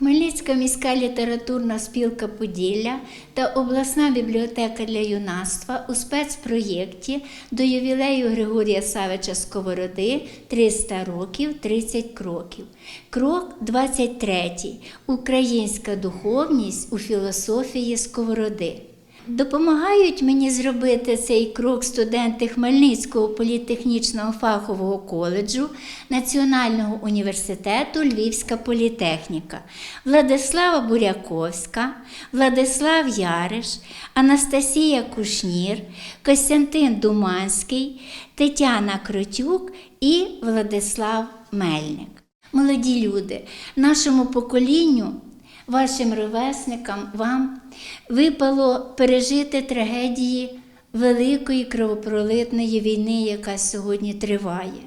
Хмельницька міська літературна спілка Поділля та обласна бібліотека для юнацтва у спецпроєкті до ювілею Григорія Савича Сковороди 300 років 30 кроків. Крок 23. Українська духовність у філософії Сковороди. Допомагають мені зробити цей крок студенти Хмельницького політехнічного фахового коледжу Національного університету Львівська політехніка, Владислава Буряковська, Владислав Яриш, Анастасія Кушнір, Костянтин Думанський, Тетяна Кротюк і Владислав Мельник. Молоді люди, нашому поколінню вашим ровесникам, вам випало пережити трагедії великої кровопролитної війни, яка сьогодні триває.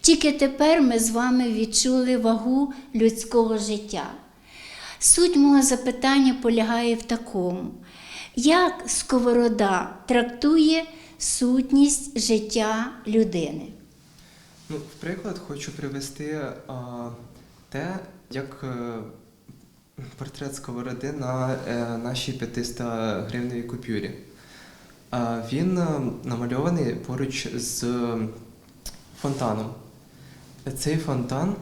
Тільки тепер ми з вами відчули вагу людського життя. Суть мого запитання полягає в такому: як сковорода трактує сутність життя людини? Ну, в приклад хочу привести а, те, як е, портрет сковороди на е, нашій 500 гривневій купюрі. Він е, намальований поруч з фонтаном. Цей фонтан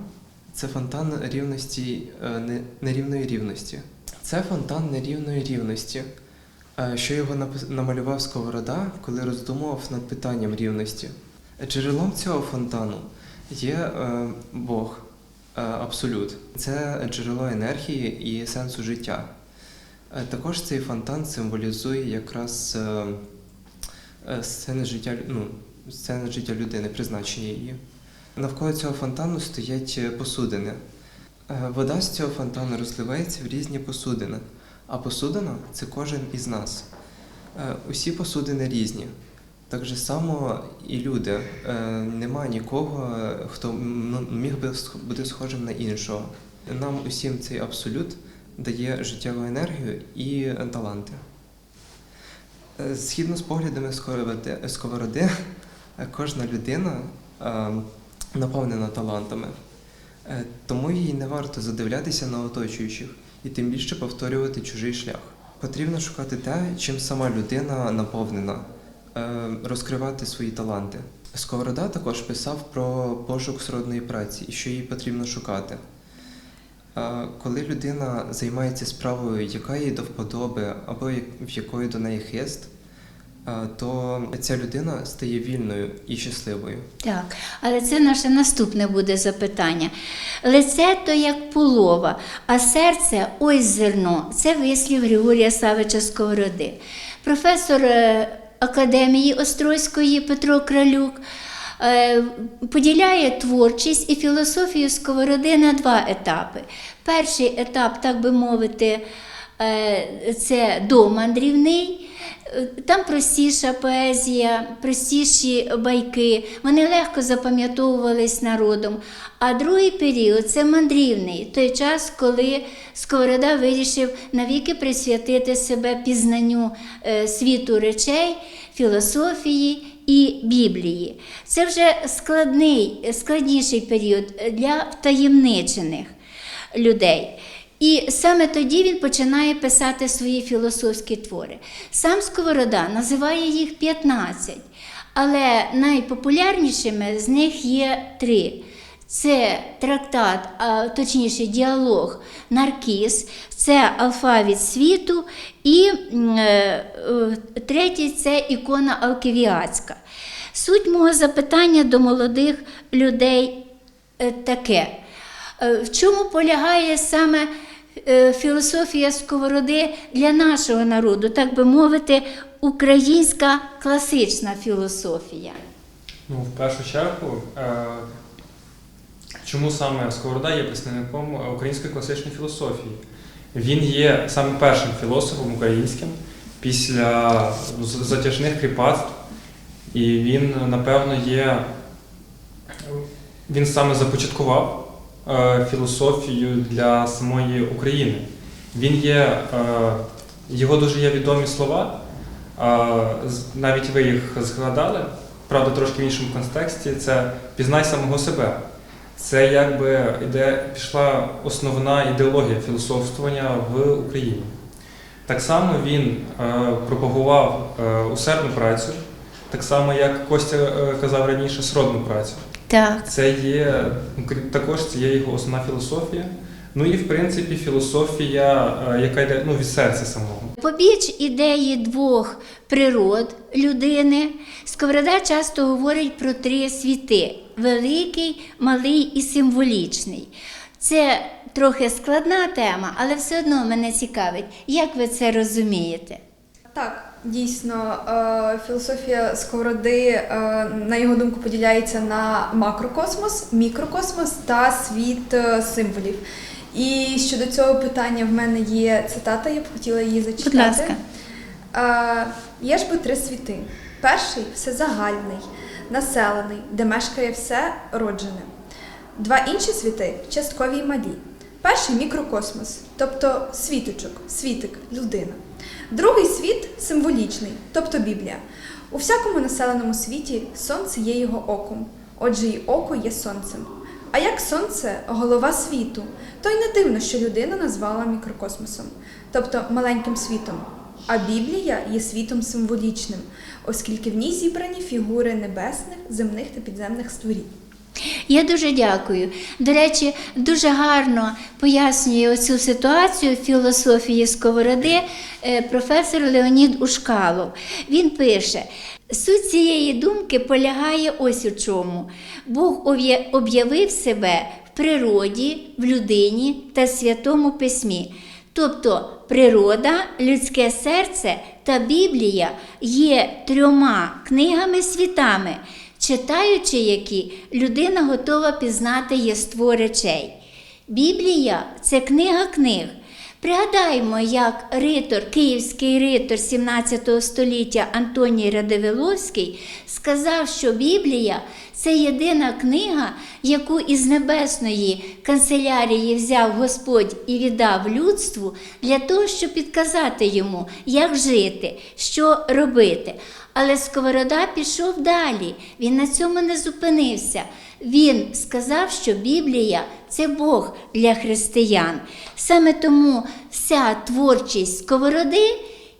це фонтан рівності, е, нерівної рівності. Це фонтан нерівної рівності. Що його намалював Сковорода, коли роздумував над питанням рівності. Джерелом цього фонтану є Бог, абсолют. Це джерело енергії і сенсу життя. Е, також цей фонтан символізує якраз е, е, сцени життя, ну, сцени життя людини, призначення її. Навколо цього фонтану стоять е, посудини. Е, Вода з цього фонтану розливається в різні посудини, а посудина це кожен із нас. Е, Усі посудини різні. Так же само і люди. Е, Нема нікого, хто міг би бути схожим на іншого. Нам усім цей абсолют дає життєву енергію і таланти. Е, Згідно з поглядами сковороди, кожна людина е, наповнена талантами. Тому їй не варто задивлятися на оточуючих і тим більше повторювати чужий шлях. Потрібно шукати те, чим сама людина наповнена, розкривати свої таланти. Сковорода також писав про пошук сродної праці і що їй потрібно шукати. Е, Коли людина займається справою, яка їй до вподоби, або в якої до неї хист, е, то ця людина стає вільною і щасливою. Так, але це наше наступне буде запитання. Лице то як полова, а серце ось зерно. Це вислів Григорія Савича Сковороди. Професор е, Академії Острозької Петро Кралюк е, поділяє творчість і філософію Сковороди на два етапи. Перший етап, так би мовити, це домандрівний. Е, Там простіша поезія, простіші байки, вони легко запам'ятовувались народом. А другий період це мандрівний, той час, коли Сковорода вирішив навіки присвятити себе пізнанню е, світу речей, філософії і Біблії. Це вже складний, складніший період для втаємничених людей. І саме тоді він починає писати свої філософські твори. Сам Сковорода називає їх 15, але найпопулярнішими з них є три. Це трактат, а точніше діалог Наркіс, це алфавіт світу, і е, е, третій це ікона Алківіацька. Суть мого запитання до молодих людей е, таке. Е, В чому полягає саме е, філософія сковороди для нашого народу, так би мовити, українська класична філософія? Ну, в першу чергу, е, чому саме Сковорода є представником української класичної філософії? Він є саме першим філософом українським після затяжних кріпацтв, і він, напевно, є. Він саме започаткував філософію для самої України. Він є, е, його дуже є відомі слова, навіть ви їх згадали, правда, трошки в іншому контексті, це пізнай самого себе. Це якби іде, пішла основна ідеологія філософствування в Україні. Так само він е, пропагував е, усердну працю, так само, як Костя е, казав раніше, сродну працю. Так. Це є ну, також це є його основна філософія. Ну і в принципі філософія, е, яка йде ну, від серця самого. Побіч ідеї двох природ людини, Сковорода часто говорить про три світи: великий, малий і символічний. Це трохи складна тема, але все одно мене цікавить, як ви це розумієте? Так, дійсно, е, філософія Сковороди, е, на його думку, поділяється на макрокосмос, мікрокосмос та світ е, символів. І щодо цього питання в мене є цитата, я б хотіла її зачитати. Будь ласка. Є ж би три світи. Перший всезагальний, населений, де мешкає все роджене. Два інші світи часткові й малі. Перший мікрокосмос, тобто світочок, світик, людина. Другий світ символічний, тобто Біблія. У всякому населеному світі сонце є його оком, отже, і око є сонцем. А як сонце голова світу, то й не дивно, що людина назвала мікрокосмосом, тобто маленьким світом. А Біблія є світом символічним, оскільки в ній зібрані фігури небесних, земних та підземних створінь. Я дуже дякую. До речі, дуже гарно пояснює оцю ситуацію філософії Сковороди професор Леонід Ушкалов. Він пише. Суть цієї думки полягає ось у чому. Бог об'явив себе в природі, в людині та святому письмі. Тобто природа, людське серце та Біблія є трьома книгами світами, читаючи які людина готова пізнати єство речей. Біблія це книга книг. Пригадаймо, як ритор, київський ритор 17 століття Антоній Радивиловський сказав, що Біблія це єдина книга, яку із небесної канцелярії взяв Господь і віддав людству для того, щоб підказати йому, як жити, що робити. Але Сковорода пішов далі, він на цьому не зупинився. Він сказав, що Біблія це Бог для християн. Саме тому вся творчість Сковороди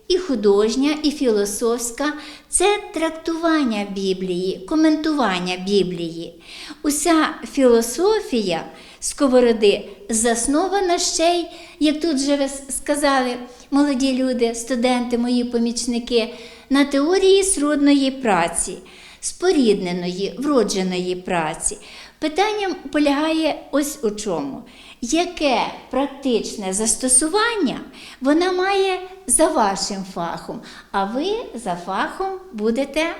і художня, і філософська це трактування Біблії, коментування Біблії. Уся філософія Сковороди заснована ще й, як тут ви сказали, молоді люди, студенти, мої помічники, на теорії сродної праці, спорідненої, вродженої праці. Питання полягає ось у чому. Яке практичне застосування вона має за вашим фахом, а ви за фахом будете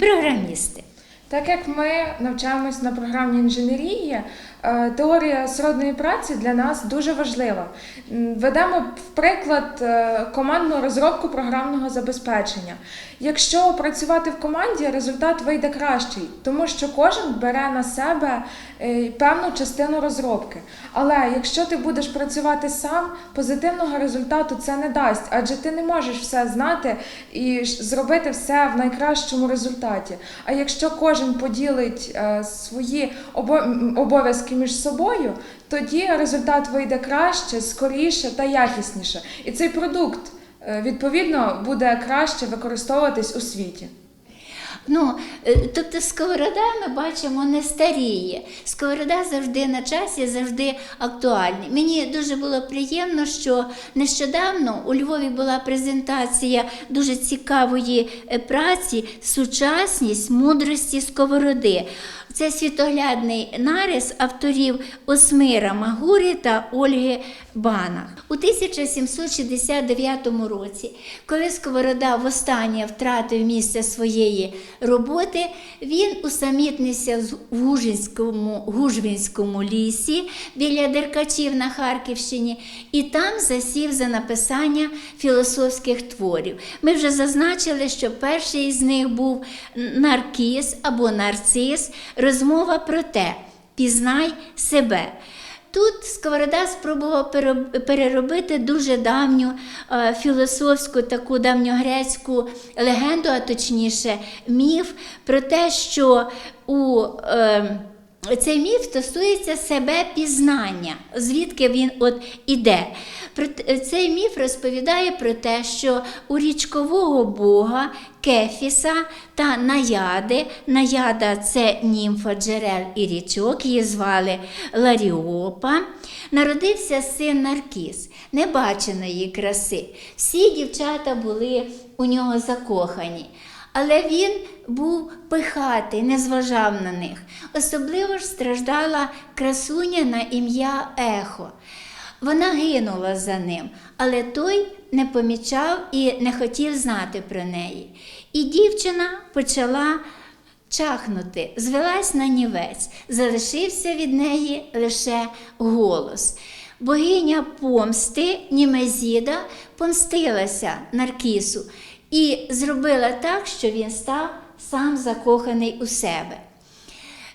програмісти. Так як ми навчаємось на програмній інженерії, теорія сродної праці для нас дуже важлива. Ведемо в приклад е, командну розробку програмного забезпечення. Якщо працювати в команді, результат вийде кращий, тому що кожен бере на себе е, певну частину розробки. Але якщо ти будеш працювати сам, позитивного результату це не дасть, адже ти не можеш все знати і зробити все в найкращому результаті. А якщо кожен поділить е, свої обо- м, між собою, тоді результат вийде краще, скоріше та якісніше. І цей продукт е, відповідно буде краще використовуватись у світі. Ну, е, тобто сковорода ми бачимо не старіє. Сковорода завжди на часі, завжди актуальний. Мені дуже було приємно, що нещодавно у Львові була презентація дуже цікавої е, праці Сучасність мудрості сковороди. Це світоглядний нарис авторів Осмира Магурі та Ольги Банах. У 1769 році, коли Сковорода востаннє втратив місце своєї роботи, він усамітнився в Гужинському, Гужвінському лісі біля Деркачів на Харківщині і там засів за написання філософських творів. Ми вже зазначили, що перший з них був Наркіс або Нарцис, розмова про те, пізнай себе. Тут Сковорода спробував переробити дуже давню е, філософську, таку давньогрецьку легенду, а точніше міф про те, що у е, цей міф стосується себе пізнання, звідки він от іде. Цей міф розповідає про те, що у річкового бога Кефіса та Наяди, Наяда це німфа джерел і річок, її звали Ларіопа, народився син Наркіс, небаченої краси. Всі дівчата були у нього закохані. Але він був пихатий, не зважав на них. Особливо ж страждала красуня на ім'я Ехо. Вона гинула за ним, але той не помічав і не хотів знати про неї. І дівчина почала чахнути, звелась на нівець, залишився від неї лише голос. Богиня помсти Німезіда помстилася Наркісу і зробила так, що він став сам закоханий у себе.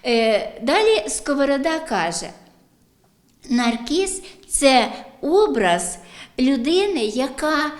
Е, далі Сковорода каже: Наркіс це образ людини, яка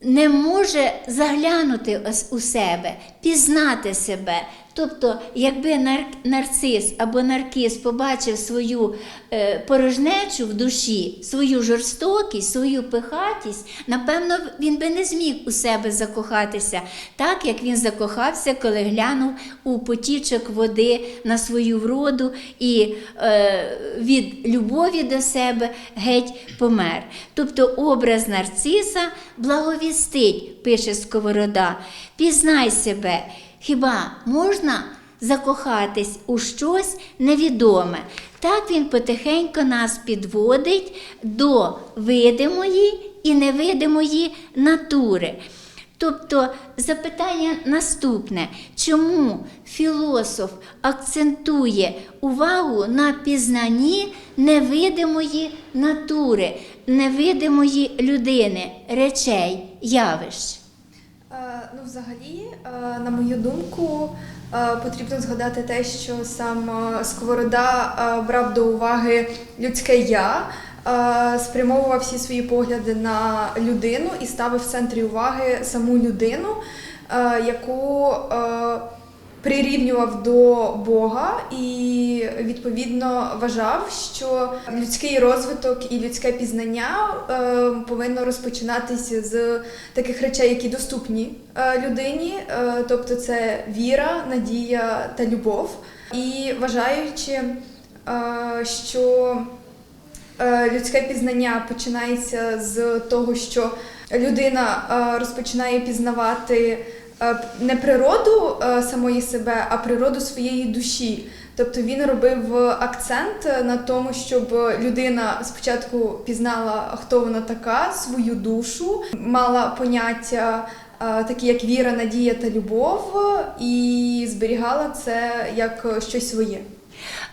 не може заглянути у себе, пізнати себе. Тобто, якби нар- нарцис або наркіз побачив свою е, порожнечу в душі, свою жорстокість, свою пихатість, напевно, він би не зміг у себе закохатися, так як він закохався, коли глянув у потічок води на свою вроду і е, від любові до себе геть помер. Тобто образ нарциса благовістить, пише Сковорода, пізнай себе. Хіба можна закохатись у щось невідоме? Так він потихеньку нас підводить до видимої і невидимої натури. Тобто запитання наступне: чому філософ акцентує увагу на пізнанні невидимої натури, невидимої людини, речей, явищ? Е, Ну, взагалі, е, на мою думку, е, потрібно згадати те, що сам Сковорода брав до уваги людське я, спрямовував всі свої погляди на людину і ставив в центрі уваги саму людину, яку прирівнював до Бога і відповідно вважав, що людський розвиток і людське пізнання е, повинно розпочинатися з таких речей, які доступні е, людині, е, тобто це віра, надія та любов. І вважаючи, що людське пізнання починається з того, що людина розпочинає пізнавати не природу е, самої себе, а природу своєї душі. Тобто він робив акцент на тому, щоб людина спочатку пізнала, хто вона така, свою душу, мала поняття е, такі, як віра, надія та любов, і зберігала це як щось своє.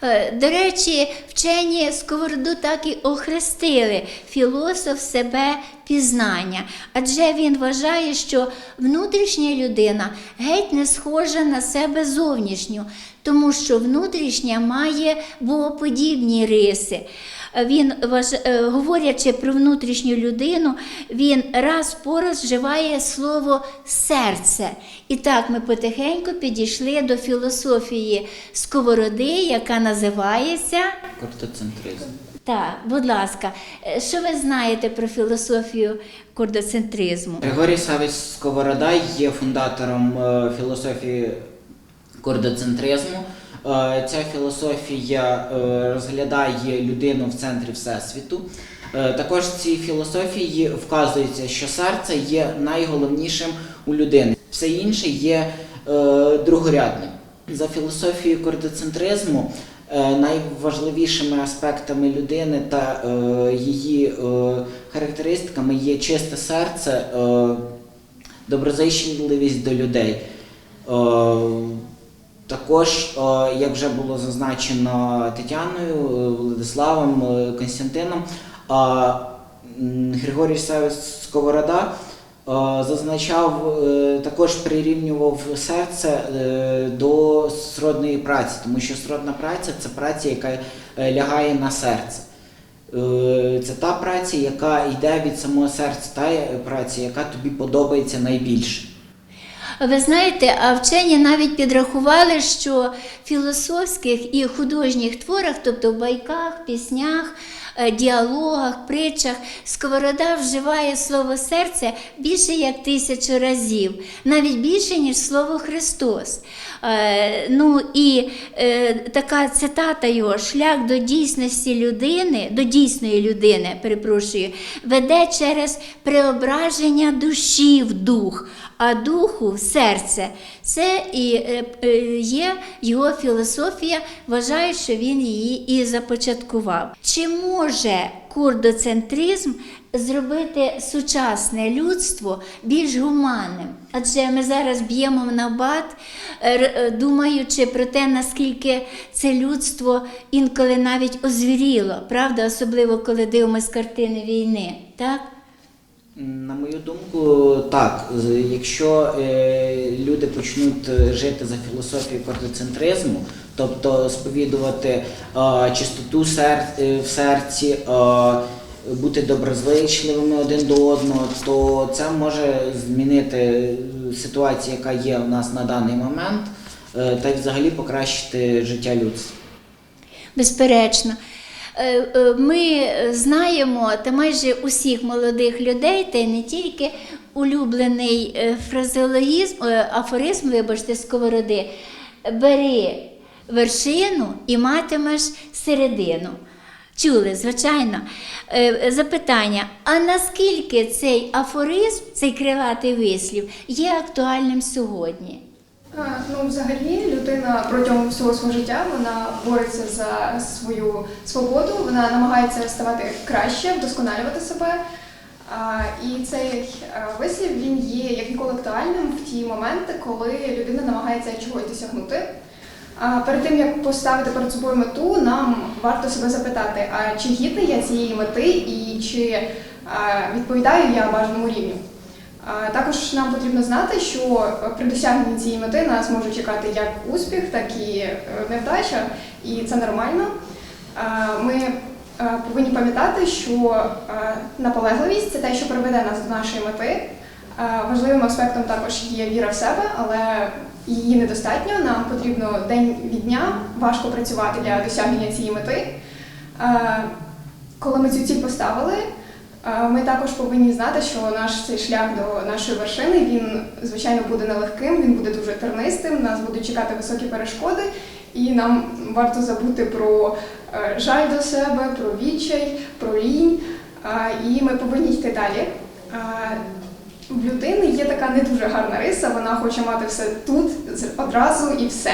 Е, До речі, вчені сковороду так і охрестили філософ себе пізнання, адже він вважає, що внутрішня людина геть не схожа на себе зовнішню, тому що внутрішня має богоподібні риси. Е, Він е, говорячи про внутрішню людину, він раз по раз вживає слово серце. І так ми потихеньку підійшли до філософії сковороди, яка називається. Кортоцентризм. Так, будь ласка, е, що ви знаєте про філософію кордоцентризму? Григорій Савич Сковорода є фундатором філософії кордоцентризму. Е, Ця філософія е, розглядає людину в центрі Всесвіту. Е, Також в цій філософії вказується, що серце є найголовнішим у людини. Все інше є другорядним. За філософією кордоцентризму найважливішими аспектами людини та її характеристиками є чисте серце, доброзичливість до людей. Також, е, як вже було зазначено Тетяною, е, Владиславом, е, Константином, Григорій Савич Сковорода зазначав, також прирівнював серце до сродної праці, тому що сродна праця це праця, яка лягає на серце. Це та праця, яка йде від самого серця, та праця, яка тобі подобається найбільше. Ви знаєте, а вчені навіть підрахували, що в філософських і художніх творах, тобто в байках, піснях, е, діалогах, притчах, Сковорода вживає слово серце більше як тисячу разів, навіть більше, ніж слово Христос. Е, ну і е, така цитата його шлях до дійсності людини, до дійсної людини, перепрошую, веде через преображення душі в дух, а духу в серце. Це і е, є його філософія, вважаю, що він її і започаткував. Чи може курдоцентризм зробити сучасне людство більш гуманним? Адже ми зараз б'ємо в набат, е, е, думаючи про те, наскільки це людство інколи навіть озвіріло, правда, особливо коли дивимося картини війни. Так? На мою думку, так. Якщо е, люди почнуть жити за філософією кортоцентризму, тобто сповідувати чистоту е, в серці, бути доброзвичливими один до одного, то це може змінити ситуацію, яка є в нас на даний момент, е, та й взагалі покращити життя людства. Безперечно. Е, Ми знаємо та майже усіх молодих людей, та й не тільки улюблений фразеологізм, афоризм, вибачте, сковороди. Бери вершину і матимеш середину. Чули, звичайно. Е, Запитання: а наскільки цей афоризм, цей крилатий вислів, є актуальним сьогодні? Ну, взагалі, людина протягом всього свого життя вона бореться за свою свободу, вона намагається ставати краще, вдосконалювати себе. І цей вислів він є як ніколи актуальним в ті моменти, коли людина намагається чогось досягнути. Перед тим як поставити перед собою мету, нам варто себе запитати, а чи гідний я цієї мети і чи відповідаю я бажаному рівню. Також нам потрібно знати, що при досягненні цієї мети нас може чекати як успіх, так і е, невдача, і це нормально. Ми е, повинні пам'ятати, що е, наполегливість це те, що приведе нас до нашої мети. Важливим аспектом також є віра в себе, але її недостатньо. Нам потрібно день від дня важко працювати для досягнення цієї мети. Е, Коли ми цю ціль поставили, Е, Ми також повинні знати, що наш цей шлях до нашої вершини він звичайно буде нелегким, він буде дуже тернистим. Нас будуть чекати високі перешкоди, і нам варто забути про е, жаль до себе, про відчай, про лінь. І ми повинні йти далі. В людини є така не дуже гарна риса, вона хоче мати все тут одразу і все.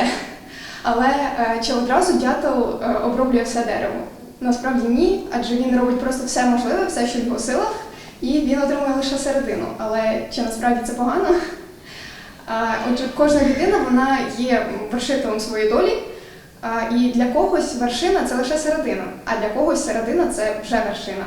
Але е, чи одразу дятел е, оброблює все дерево? Насправді ні, адже він робить просто все можливе, все, що в його силах, і він отримує лише середину. Але чи насправді це погано? Отже, кожна людина вона є вершителем своєї долі, і для когось вершина це лише середина, а для когось середина це вже вершина.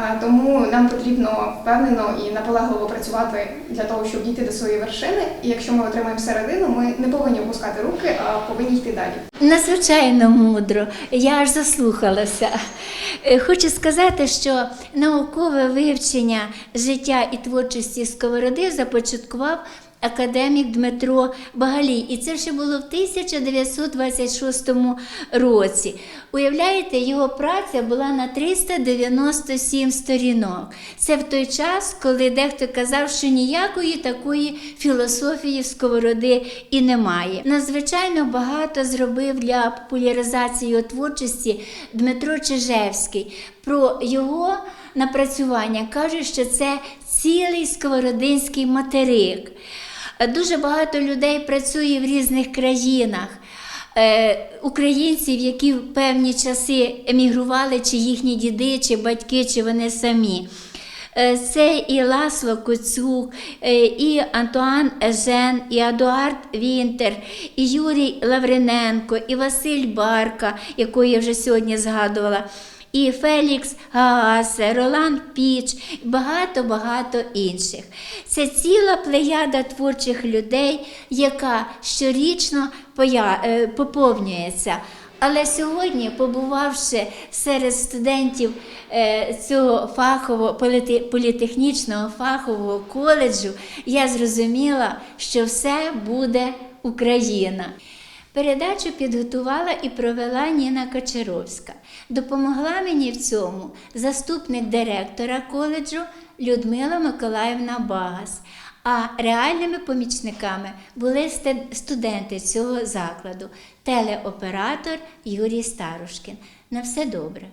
А, Тому нам потрібно впевнено і наполегливо працювати для того, щоб дійти до своєї вершини. І якщо ми отримаємо середину, ми не повинні опускати руки, а повинні йти далі. Надзвичайно мудро, я аж заслухалася. Е, Хочу сказати, що наукове вивчення життя і творчості сковороди започаткував академік Дмитро Багалій. І це ще було в 1926 році. Уявляєте, його праця була на 397 сторінок. Це в той час, коли дехто казав, що ніякої такої філософії в сковороди і немає. Надзвичайно багато зробив для популяризації його творчості Дмитро Чижевський. Про його напрацювання кажуть, що це цілий сковородинський материк. Дуже багато людей працює в різних країнах. Е, Українців, які в певні часи емігрували, чи їхні діди, чи батьки, чи вони самі. Е, Це і Ласло Коцюк, е, і Антуан Ежен, і Адуард Вінтер, і Юрій Лавриненко, і Василь Барка, якого я вже сьогодні згадувала, і Фелікс Гаасе, Ролан Піч, багато-багато інших. Це ціла плеяда творчих людей, яка щорічно е, поповнюється. Але сьогодні, побувавши серед студентів е, цього фахового політе- політехнічного фахового коледжу, я зрозуміла, що все буде Україна. Передачу підготувала і провела Ніна Кочаровська. Допомогла мені в цьому заступник директора коледжу Людмила Миколаївна Багас. А реальними помічниками були студенти цього закладу, телеоператор Юрій Старушкін. На все добре.